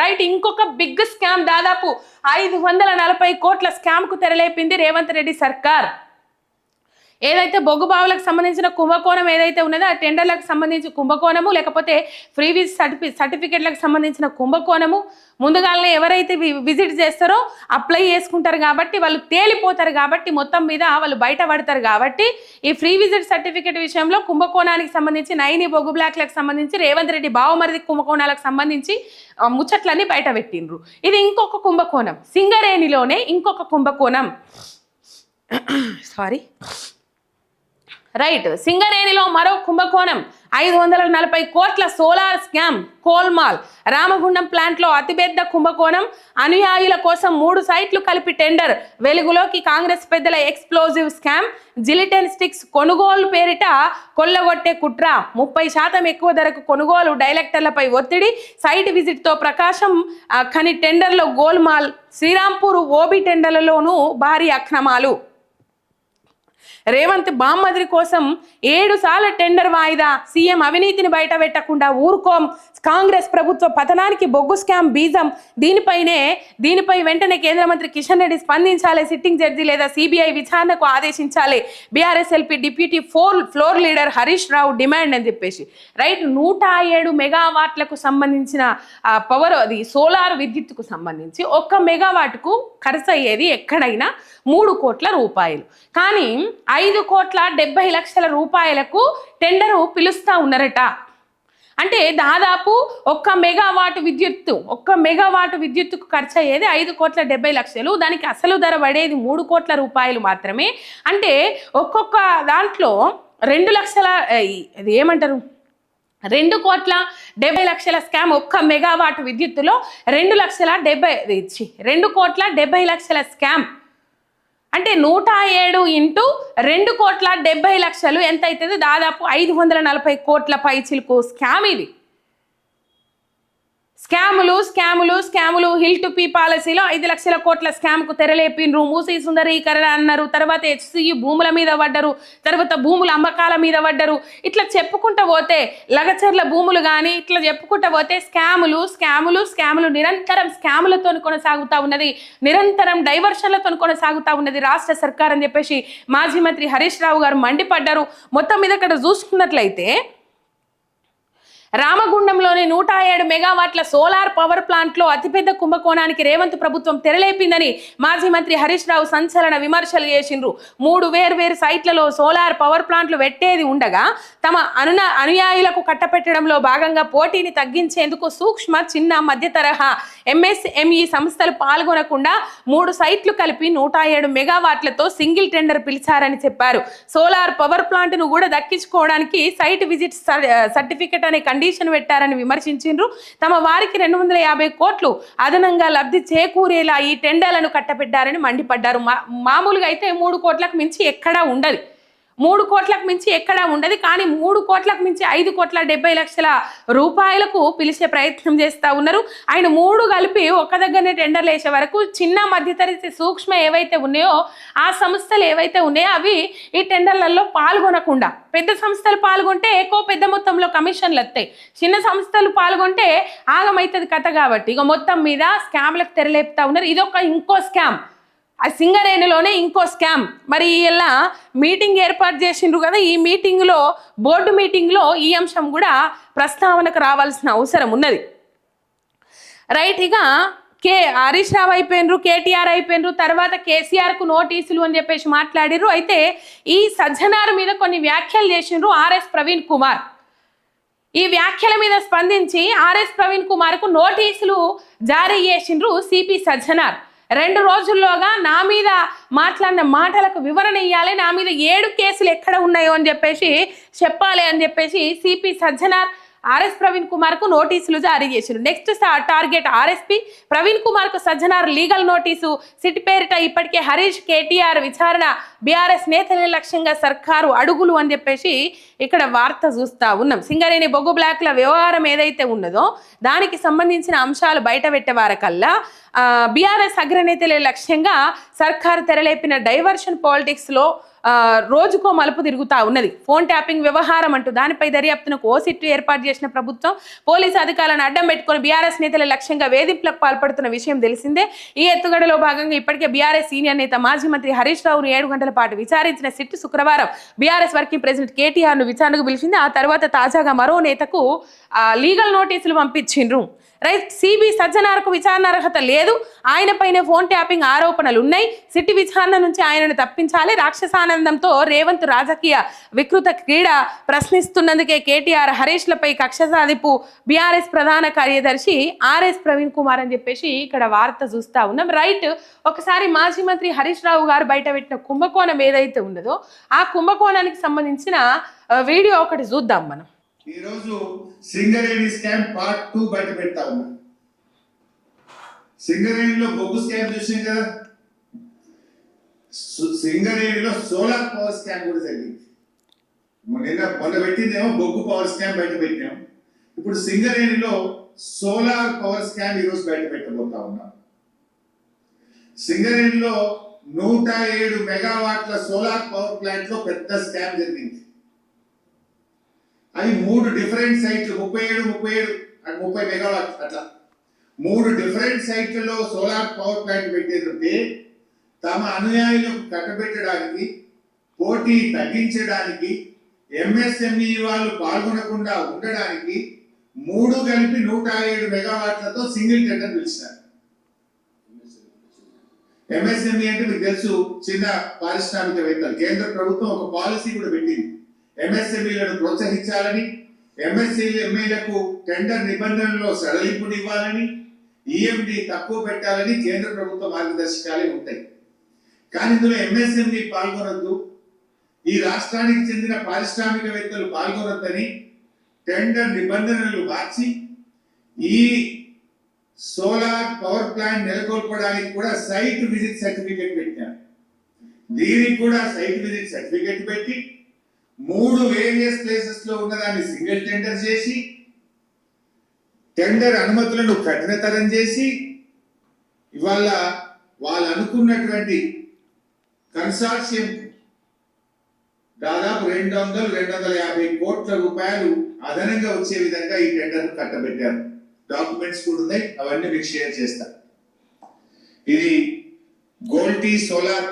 Right ఇంకొక big scam దాదాపు ఐదు వందల నలభై కోట్ల స్కామ్కు తెరలేపింది రేవంత్ రెడ్డి సర్కార్. ఏదైతే బొగ్గు బావులకు సంబంధించిన కుంభకోణం ఏదైతే ఉన్నదో ఆ టెండర్లకు సంబంధించి కుంభకోణము లేకపోతే ఫ్రీ విజ్ సర్టిఫి సర్టిఫికెట్లకు సంబంధించిన కుంభకోణము ముందుగానే ఎవరైతే వి- విజిట్ చేస్తారో అప్లై చేసుకుంటారు కాబట్టి వాళ్ళు తేలిపోతారు కాబట్టి మొత్తం మీద వాళ్ళు బయటపడతారు కాబట్టి ఈ ఫ్రీ విజిట్ సర్టిఫికేట్ విషయంలో కుంభకోణానికి సంబంధించి నైని బొగ్గు బ్లాక్లకు సంబంధించి రేవంత్ రెడ్డి బావమరిది కుంభకోణాలకు సంబంధించి ముచ్చట్లన్నీ బయట పెట్టిండ్రు. ఇది ఇంకొక కుంభకోణం. సింగరేణిలోనే ఇంకొక కుంభకోణం. సారీ రైట్ సింగరేణిలో మరో కుంభకోణం. ఐదు వందల నలభై కోట్ల సోలార్ స్కామ్ కోల్మాల్ రామగుండం ప్లాంట్లో అతిపెద్ద కుంభకోణం. అనుయాయుల కోసం మూడు సైట్లు కలిపి టెండర్. వెలుగులోకి కాంగ్రెస్ పెద్దల ఎక్స్ప్లోజివ్ స్కామ్. జిలిటెన్ స్టిక్స్ కొనుగోలు పేరిట కొల్లగొట్టే కుట్ర. ముప్పై శాతం ఎక్కువ ధరకు కొనుగోలు డైరెక్టర్లపై ఒత్తిడి. సైట్ విజిట్తో ప్రకాశం కానీ టెండర్లో గోల్మాల్ శ్రీరాంపూర్ ఓబీ టెండర్లలోనూ భారీ అక్రమాలు. రేవంత్ బామ్మదిరి కోసం ఏడు సార్లు టెండర్ వాయిదా. సీఎం అవినీతిని బయట పెట్టకుండా ఊరుకోం. కాంగ్రెస్ ప్రభుత్వ పతనానికి బొగ్గు స్కామ్ బీజం. దీనిపైనే దీనిపై వెంటనే కేంద్ర మంత్రి కిషన్ రెడ్డి స్పందించాలి సిట్టింగ్ జడ్జి లేదా సిబిఐ విచారణకు ఆదేశించాలి. BRSLP deputy four floor leader Harish Rao demand అని చెప్పేసి. రైట్ నూట ఏడు మెగావాట్లకు సంబంధించిన పవర్ అది సోలార్ విద్యుత్కు సంబంధించి ఒక్క మెగావాట్కు ఖర్చు అయ్యేది ఎక్కడైనా మూడు కోట్ల రూపాయలు. కానీ ఐదు కోట్ల డెబ్బై లక్షల రూపాయలకు టెండరు పిలుస్తా ఉన్నారట. అంటే దాదాపు ఒక్క మెగావాట్ విద్యుత్తు ఒక్క మెగావాట్ విద్యుత్తుకు ఖర్చు అయ్యేది ఐదు కోట్ల డెబ్బై లక్షలు. దానికి అసలు ధర పడేది మూడు కోట్ల రూపాయలు మాత్రమే. అంటే ఒక్కొక్క దాంట్లో రెండు లక్షల అది ఇది ఏమంటారు? రెండు కోట్ల డెబ్బై లక్షల స్కామ్ ఒక్క మెగావాట్ విద్యుత్తులో రెండు లక్షల డెబ్బై ఇచ్చి రెండు కోట్ల డెబ్బై లక్షల స్కామ్ అంటే నూట ఏడు ఇంటూ రెండు కోట్ల డెబ్బై లక్షలు ఎంత అవుతుంది దాదాపు ఐదు వందల నలభై కోట్ల పైచిలకు స్కామ్ ఇది. స్కాములు స్కాములు స్కాములు హిల్ టు పీ పాలసీలో ఐదు లక్షల కోట్ల స్కామ్కు తెరలేపిండ్రు. మూసీ సుందరీకరణ అన్నారు. తర్వాత హెచ్సియు భూముల మీద పడ్డరు. తర్వాత భూముల అమ్మకాల మీద పడ్డరు. ఇట్లా చెప్పుకుంటూ పోతే లగచర్ల భూములు కానీ ఇట్లా చెప్పుకుంటూ పోతే స్కాములు స్కాములు స్కాములు నిరంతరం స్కాములతో కొనసాగుతూ ఉన్నది. నిరంతరం డైవర్షన్లతో కొనసాగుతూ ఉన్నది రాష్ట్ర సర్కార్ అని చెప్పేసి మాజీ మంత్రి హరీష్ రావు గారు మండిపడ్డారు. మొత్తం మీద ఇక్కడ చూసుకున్నట్లయితే రామగుండంలోని నూట ఏడు మెగావాట్ల సోలార్ పవర్ ప్లాంట్లో అతిపెద్ద కుంభకోణానికి రేవంత్ ప్రభుత్వం తెరలేపిందని మాజీ మంత్రి హరీష్ రావు సంచలన విమర్శలు చేసిండ్రు. మూడు వేర్వేరు సైట్లలో సోలార్ పవర్ ప్లాంట్లు పెట్టేది ఉండగా తమ అనున అనుయాయులకు కట్టపెట్టడంలో భాగంగా పోటీని తగ్గించేందుకు సూక్ష్మ చిన్న మధ్య తరహా ఎంఎస్ఎంఈ సంస్థలు పాల్గొనకుండా మూడు సైట్లు కలిపి నూట ఏడు మెగావాట్లతో సింగిల్ టెండర్ పిలిచారని చెప్పారు. సోలార్ పవర్ ప్లాంట్ను కూడా దక్కించుకోవడానికి సైట్ విజిట్ సర్టిఫికెట్ అనే కండి కండిషన్ పెట్టారని విమర్శించిండ్రు. తమ వారికి రెండు వందల యాభై కోట్లు అదనంగా లబ్ధి చేకూరేలా ఈ టెండర్లను కట్టబెట్టారని మండిపడ్డారు. మామూలుగా అయితే మూడు కోట్లకు మించి ఎక్కడా ఉండదు. మూడు కోట్లకు మించి ఎక్కడా ఉండదు. కానీ మూడు కోట్లకు మించి ఐదు కోట్ల డెబ్బై లక్షల రూపాయలకు పిలిచే ప్రయత్నం చేస్తూ ఉన్నారు. ఆయన మూడు కలిపి ఒక్క దగ్గరనే టెండర్లు వేసే వరకు చిన్న మధ్యతరగతి సూక్ష్మ ఏవైతే ఉన్నాయో ఆ సంస్థలు ఏవైతే ఉన్నాయో అవి ఈ టెండర్లలో పాల్గొనకుండా పెద్ద సంస్థలు పాల్గొంటే ఎక్కువ పెద్ద మొత్తంలో కమిషన్లు వస్తాయి. చిన్న సంస్థలు పాల్గొంటే ఆగమవుతుంది కథ కాబట్టి ఇక మొత్తం మీద స్కామ్లకు తెరలేపుతా ఉన్నారు. ఇదొక ఇంకో స్కామ్ ఆ సింగరేణిలోనే ఇంకో స్కామ్. మరి ఇలా మీటింగ్ ఏర్పాటు చేసిండ్రు కదా ఈ మీటింగ్లో బోర్డు మీటింగ్లో ఈ అంశం కూడా ప్రస్తావనకు రావాల్సిన అవసరం ఉన్నది. రైట్ ఇక కే హరీష్ రావు అయిపోయినరు కేటీఆర్ అయిపోయినరు తర్వాత కేసీఆర్కు నోటీసులు అని చెప్పేసి మాట్లాడిర్రు. అయితే ఈ సజ్జనార్ మీద కొన్ని వ్యాఖ్యలు చేసిండ్రు ఆర్ఎస్ ప్రవీణ్ కుమార్. ఈ వ్యాఖ్యల మీద స్పందించి ఆర్ఎస్ ప్రవీణ్ కుమార్కు నోటీసులు జారీ చేసిండ్రు సిపి సజ్జనార్. రెండు రోజుల్లోగా నా మీద మాట్లాడిన మాటలకు వివరణ ఇవ్వాలి నా మీద ఏడు కేసులు ఎక్కడ ఉన్నాయో అని చెప్పేసి చెప్పాలి అని చెప్పేసి C P Sajjanar R S Praveen కుమార్కు నోటీసులు జారీ చేసిండ్రు నెక్స్ట్ టార్గెట్ ఆర్ఎస్పి. ప్రవీణ్ కుమార్కు సజ్జనార్ లీగల్ నోటీసు. సిట్ పేరిట ఇప్పటికే హరీష్ కేటీఆర్ విచారణ. బీఆర్ఎస్ నేతల లక్ష్యంగా సర్కారు అడుగులు అని చెప్పేసి ఇక్కడ వార్త చూస్తా ఉన్నాం. సింగరేణి బొగ్గు బ్లాక్ల వ్యవహారం ఏదైతే ఉన్నదో దానికి సంబంధించిన అంశాలు బయట పెట్టేవారకల్లా బీఆర్ఎస్ అగ్రనేతలే లక్ష్యంగా సర్కారు తెరలేపిన డైవర్షన్ పాలిటిక్స్లో రోజుకో మలుపు తిరుగుతా ఉన్నది. ఫోన్ ట్యాపింగ్ వ్యవహారం అంటూ దానిపై దర్యాప్తునకు ఓ సిట్టు ఏర్పాటు చేసిన ప్రభుత్వం పోలీసు అధికారులను అడ్డం పెట్టుకుని బీఆర్ఎస్ నేతల లక్ష్యంగా వేధింపులకు పాల్పడుతున్న విషయం తెలిసిందే. ఈ ఎత్తుగడలో భాగంగా ఇప్పటికే బీఆర్ఎస్ సీనియర్ నేత మాజీ మంత్రి హరీష్ రావును ఏడు గంటల పాటు విచారించిన సిట్టు శుక్రవారం బీఆర్ఎస్ వర్కింగ్ ప్రెసిడెంట్ కేటీఆర్ను విచారణకు పిలిచింది. ఆ తర్వాత తాజాగా మరో నేతకు లీగల్ నోటీసులు పంపించిండ్రు. రైట్ సిబి సజ్జనార్కు విచారణ అర్హత లేదు ఆయనపైనే ఫోన్ ట్యాపింగ్ ఆరోపణలు ఉన్నాయి. సిట్టి విచారణ నుంచి ఆయనను తప్పించాలి. రాక్షసానందంతో రేవంత్ రాజకీయ వికృత క్రీడ ప్రశ్నిస్తున్నందుకే కేటీఆర్ హరీష్లపై కక్ష సాధిపు బీఆర్ఎస్ ప్రధాన కార్యదర్శి ఆర్ఎస్ ప్రవీణ్ కుమార్ అని చెప్పేసి ఇక్కడ వార్త చూస్తా ఉన్నాం. రైట్ ఒకసారి మాజీ మంత్రి హరీష్ రావు గారు బయట పెట్టిన కుంభకోణం ఏదైతే ఉన్నదో ఆ కుంభకోణానికి సంబంధించిన వీడియో ఒకటి చూద్దాం మనం. ఈరోజు సింగరేణి స్కామ్ పార్ట్ టూ బయట పెడతా ఉన్నాం. సింగరేణిలో బొగ్గు స్కామ్ చూసాం కదా? సింగరేణిలో సోలార్ పవర్ స్కామ్ కూడా జరిగింది. నిన్న మొన్న పెట్టిందేమో బొగ్గు పవర్ స్కామ్ బయట పెట్టాం. ఇప్పుడు సింగరేణిలో సోలార్ పవర్ స్కామ్ ఈరోజు బయట పెట్టబోతా ఉన్నాం. సింగరేణిలో నూట ఏడు మెగావాట్ల సోలార్ పవర్ ప్లాంట్లో పెద్ద స్కామ్ జరిగింది. అవి మూడు డిఫరెంట్ సైట్లు ముప్పై ఏడు ముప్పై ఏడు అండ్ ముప్పై మెగావాట్ అట్లా. మూడు డిఫరెంట్ సైట్లలో సోలార్ పవర్ ప్లాంట్ పెట్టేదంటే తమ అనుయాయులకు కట్టబెట్టడానికి పోటీ తగ్గించడానికి ఎంఎస్ఎంఈ వాళ్ళు పాల్గొనకుండా ఉండడానికి మూడు కలిపి నూట ఏడు మెగావాట్లతో సింగిల్ టెండర్ పిలిచినారు. ఎంఎస్ఎంఈ అంటే మీకు తెలుసు చిన్న పారిశ్రామికవేత్తలు. కేంద్ర ప్రభుత్వం ఒక పాలసీ కూడా పెట్టింది. ఎంఎస్ఎంఈలను ప్రోత్సహించాలని ఎంఎస్ఎంఈలకు టెండర్ నిబంధనల్లో సడలింపునివ్వాలని ఈఎండి తక్కువ పెట్టాలని కేంద్ర ప్రభుత్వ మార్గదర్శకాలే ఉంటాయి. కానీ ఇందులో ఎంఎస్ఎంఈ పాల్గొనొద్దు. ఈ రాష్ట్రానికి చెందిన పారిశ్రామికవేత్తలు పాల్గొనొద్దని టెండర్ నిబంధనలు మార్చి ఈ సోలార్ పవర్ ప్లాంట్ నెలకొల్పడానికి కూడా సైట్ విజిట్ సర్టిఫికేట్ పెట్టారు. దీనికి కూడా సైట్ విజిట్ సర్టిఫికేట్ పెట్టి మూడు వేరియస్ ప్లేసెస్లో ఉన్నదాన్ని సింగిల్ టెండర్ చేసి టెండర్ అనుమతులను కఠినతరం చేసి ఇవాళ వాళ్ళు అనుకున్నటువంటి కన్సార్షియం దాదాపు రెండు వందలు రెండు వందల యాభై కోట్ల రూపాయలు అదనంగా వచ్చే విధంగా ఈ టెండర్ కట్టబెట్టారు. డాక్యుమెంట్స్ కూడా ఉన్నాయి అవన్నీ మీకు షేర్ చేస్తా. ఇది గోల్టీ సోలార్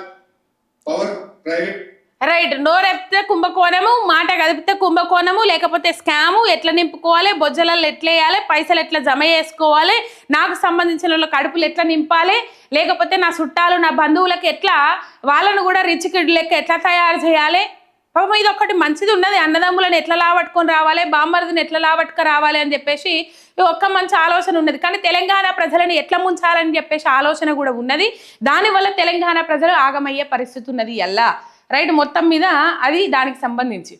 పవర్ ప్రైవేట్ రైట్ నోరెప్తే కుంభకోణము మాట కదిపితే కుంభకోణము లేకపోతే స్కాము ఎట్లా నింపుకోవాలి బొజ్జలలో ఎట్లా వేయాలి పైసలు ఎట్లా జమ చేసుకోవాలి నాకు సంబంధించిన వాళ్ళ కడుపులు ఎట్లా నింపాలి లేకపోతే నా చుట్టాలు నా బంధువులకు ఎట్లా వాళ్ళను కూడా రిచ్ కిడ్ లెక్క ఎట్లా తయారు చేయాలి? పాపం ఇది ఒకటి మంచిది ఉన్నది. అన్నదమ్ములను ఎట్లా లావట్టుకొని రావాలి బామ్మర్దిని ఎట్లా లావట్టుకు రావాలి అని చెప్పేసి ఒక్క మంచి ఆలోచన ఉన్నది. కానీ తెలంగాణ ప్రజలను ఎట్లా ముంచాలని చెప్పేసి ఆలోచన కూడా ఉన్నది. దానివల్ల తెలంగాణ ప్రజలు ఆగమయ్యే పరిస్థితి ఉన్నది. ఎల్లా రైట్ మొత్తం మీద అది దానికి సంబంధించి